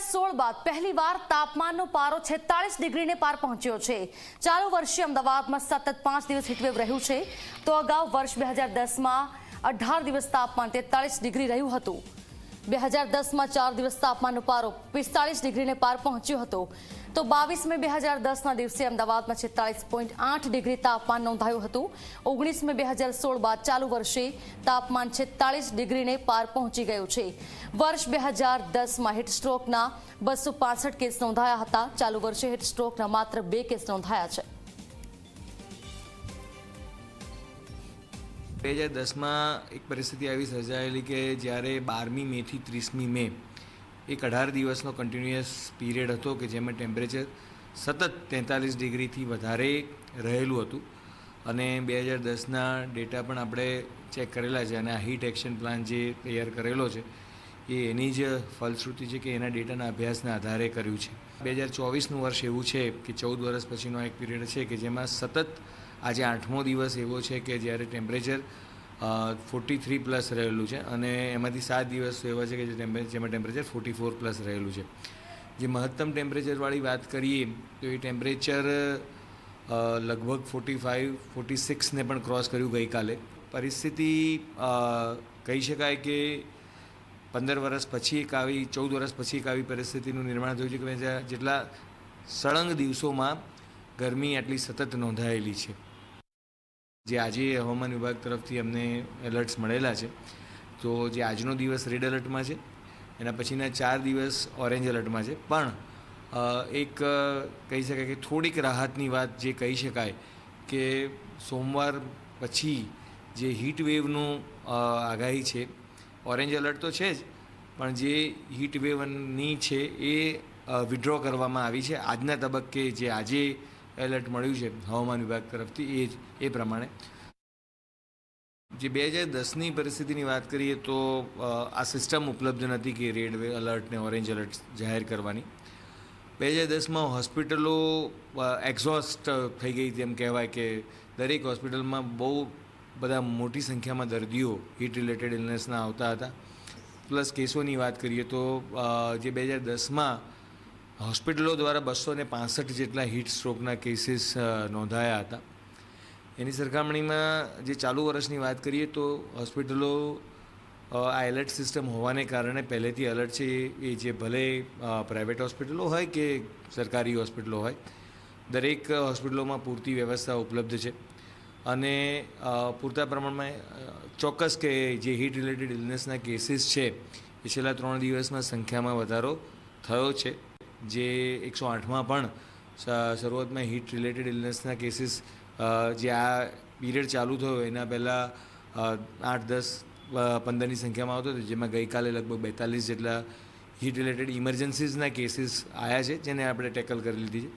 સોળ બાદ પહેલીવાર તાપમાનનો પારો છેતાળીસ ડિગ્રીને પાર પહોંચ્યો છે. ચાલુ વર્ષે અમદાવાદમાં સતત પાંચ દિવસ હીટવેવ રહ્યું છે. તો અગાઉ વર્ષ બે હજાર દસમાં અઢાર દિવસ તાપમાન તેતાળીસ ડિગ્રી રહ્યું હતું. બે હજાર દસમાં ચાર દિવસ તાપમાનનો પારો પિસ્તાળીસ ડિગ્રીને પાર પહોંચ્યો હતો. તો બાવીસ મે બે હજાર દસના દિવસે અમદાવાદમાં છેતાળીસ પોઈન્ટ આઠ ડિગ્રી તાપમાન નોંધાયું હતું. ઓગણીસ મે બે હજાર સોળ બાદ ચાલુ વર્ષે તાપમાન છેતાળીસ ડિગ્રીને પાર પહોંચી ગયું છે. વર્ષ બે હજાર દસમાં હિટસ્ટ્રોકના બસો પાસઠ કેસ નોંધાયા હતા. ચાલુ વર્ષે હિટસ્ટ્રોકના માત્ર બે કેસ નોંધાયા છે. બે હજાર દસમાં એક પરિસ્થિતિ આવી સર્જાયેલી કે જ્યારે બારમી મેથી ત્રીસમી મે એક અઢાર દિવસનો કન્ટિન્યુઅસ પીરિયડ હતો કે જેમાં ટેમ્પરેચર સતત તેતાલીસ ડિગ્રીથી વધારે રહેલું હતું. અને બે હજાર દસના ડેટા પણ આપણે ચેક કરેલા છે અને આ હીટ એક્શન પ્લાન જે તૈયાર કરેલો છે, એ એની જ ફલશ્રુતિ છે કે એના ડેટાના અભ્યાસના આધારે કર્યું છે. બે હજાર ચોવીસનું વર્ષ એવું છે કે ચૌદ વર્ષ પછીનો એક પીરિયડ છે કે જેમાં સતત આજે આઠમો દિવસ એવો છે કે જ્યારે ટેમ્પરેચર ફોર્ટી થ્રી પ્લસ રહેલું છે અને એમાંથી સાત દિવસ એવા છે કે જેમાં ટેમ્પરેચર ફોર્ટી ફોર પ્લસ રહેલું છે. જે મહત્તમ ટેમ્પરેચરવાળી વાત કરીએ, તો એ ટેમ્પરેચર લગભગ ફોર્ટી ફાઇવ ફોર્ટી સિક્સને પણ ક્રોસ કર્યું ગઈકાલે. પરિસ્થિતિ કહી શકાય કે પંદર વર્ષ પછી એક આવી, ચૌદ વર્ષ પછી એક આવી પરિસ્થિતિનું નિર્માણ થયું છે કે જેટલા સળંગ દિવસોમાં ગરમી આટલી સતત નોંધાયેલી છે. જે આજે હવામાન વિભાગ તરફથી અમને એલર્ટ્સ મળેલા છે. તો જે આજનો દિવસ રેડ એલર્ટમાં છે, એના પછીના ચાર દિવસ ઓરેન્જ એલર્ટમાં છે. પણ એક કહી શકાય કે થોડીક રાહતની વાત જે કહી શકાય કે સોમવાર પછી જે હીટ વેવનું આગાહી છે ઓરેન્જ એલર્ટ તો છે જ, પણ જે હીટ વેવની છે એ વિડ્રો કરવામાં આવી છે. આજના તબક્કે જે આજે એલર્ટ મળ્યું છે હવામાન વિભાગ તરફથી, એ જ, એ પ્રમાણે. જે બે હજાર દસની પરિસ્થિતિની વાત કરીએ તો આ સિસ્ટમ ઉપલબ્ધ નથી કે રેડ વે એલર્ટ ને ઓરેન્જ એલર્ટ જાહેર કરવાની. બે હજાર દસમાં હોસ્પિટલો એક્ઝોસ્ટ થઈ ગઈ તેમ કહેવાય કે દરેક હોસ્પિટલમાં બહુ બધા મોટી સંખ્યામાં દર્દીઓ હીટ રિલેટેડ ઇલનેસના આવતા હતા. પ્લસ કેસોની વાત કરીએ તો જે બે હજાર દસમાં હોસ્પિટલો દ્વારા બસો ને પાસઠ જેટલા હીટ સ્ટ્રોકના કેસીસ નોંધાયા હતા. એની સરખામણીમાં જે ચાલુ વર્ષની વાત કરીએ તો હોસ્પિટલો આ એલર્ટ સિસ્ટમ હોવાને કારણે પહેલેથી એલર્ટ છે એ જે ભલે પ્રાઇવેટ હોસ્પિટલો હોય કે સરકારી હોસ્પિટલો હોય, દરેક હોસ્પિટલોમાં પૂરતી વ્યવસ્થા ઉપલબ્ધ છે. અને પૂરતા પ્રમાણમાં ચોક્કસ કે જે હીટ રિલેટેડ ઇલનેસના કેસીસ છે એ છેલ્લા ત્રણ દિવસમાં સંખ્યામાં વધારો થયો છે. જે એકસો આઠમાં પણ શરૂઆતમાં હીટ રિલેટેડ ઇલનેસના કેસીસ જે આ પીરિયડ ચાલુ થયો, એના પહેલાં આઠ, દસ પંદરની સંખ્યામાં આવતો હતો, જેમાં ગઈકાલે લગભગ બેતાલીસ જેટલા હીટ રિલેટેડ ઇમરજન્સીઝના કેસીસ આવ્યા છે, જેને આપણે ટેકલ કરી લીધી છે.